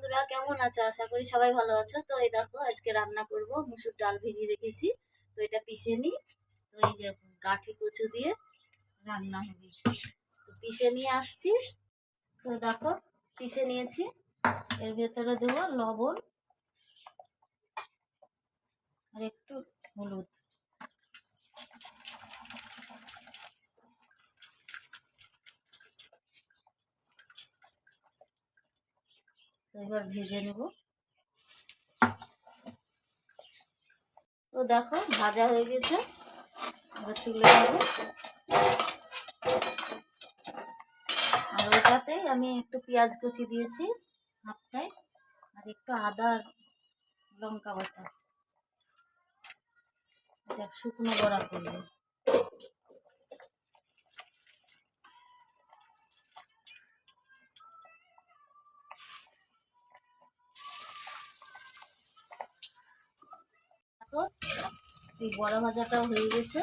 বন্ধুরা, কেমন আছো? আশা করি সবাই ভালো আছো। তো এই দেখো, আজকে রান্না করব, মুসুর ডাল ভিজিয়ে রেখেছি। তো এটা পিষে নিই। তো এই যে কাঠি কচু দিয়ে রান্না হবে। তো পিষে নিয়ে আসছি। তো দেখো, পিষে নিয়েছি। এর ভেতরে দেবো লবণ আর একটু হলুদ। এবার ভেজে নেব। তো দেখো, ভাজা হয়ে গেছে। এবার তুলে নেব। আর ওটাতে আমি একটু পেঁয়াজ কুচি দিয়েছি হাফটায় আর একটু আদা লঙ্কা বাটা। এটা শুকনো বড়া করব তো এই বড়া ভাজাটাও হয়ে গেছে।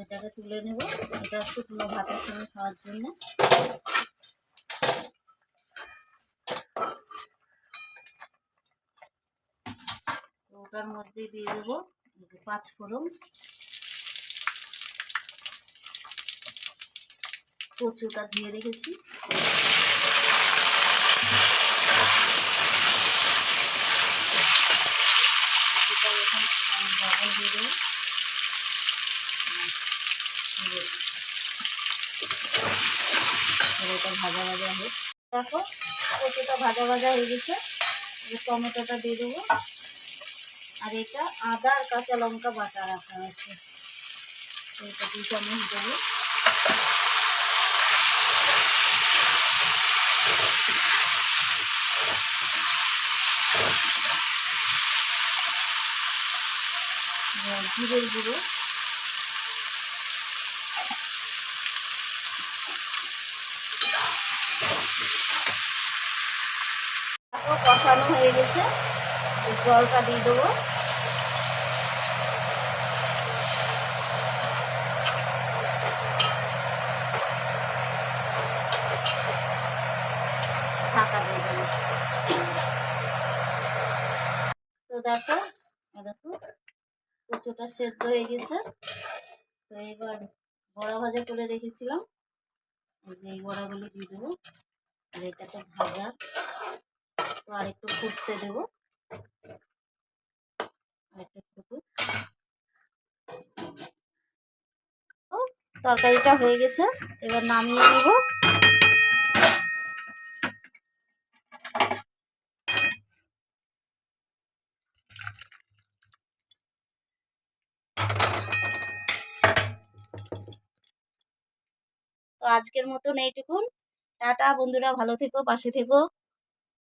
এটাকে তুলে নেব। এটা শুকনো ভাতের সঙ্গে খাওয়ার জন্য। ওটার মধ্যে দিয়ে দেবো পাঁচ ফোড়ন। কচুটা ধুয়ে রেখেছি এটা এখন ভাজা ভাজা হোক দেখো কচুটা ভাজা ভাজা হয়ে গেছে টমেটোটা দিয়ে দেবো আর এটা আদা আর কাঁচা লঙ্কা বাটা রাখা আছে এটা দু চামচ দেবো। জিরের গুঁড়ো কষানো হয়ে গেছে। জলটা দিয়ে দেবো। ঢাকা দিয়ে দেবো। তো দেখো। কচুটা সেদ্ধ হয়ে গেছে। তো এবার বড়া ভাজা করে রেখেছিলাম। এই যে এই বড়াগুলি দিয়ে দেবো। আর এটা তো ভাজা। তো আর একটু ফুটতে দেবো। আরেকটু তরকারিটা হয়ে গেছে। এবার নামিয়ে নিব। তো আজকের মতন এইটুকুন। টাটা বন্ধুরা ভালো থেকো পাশে থেকো।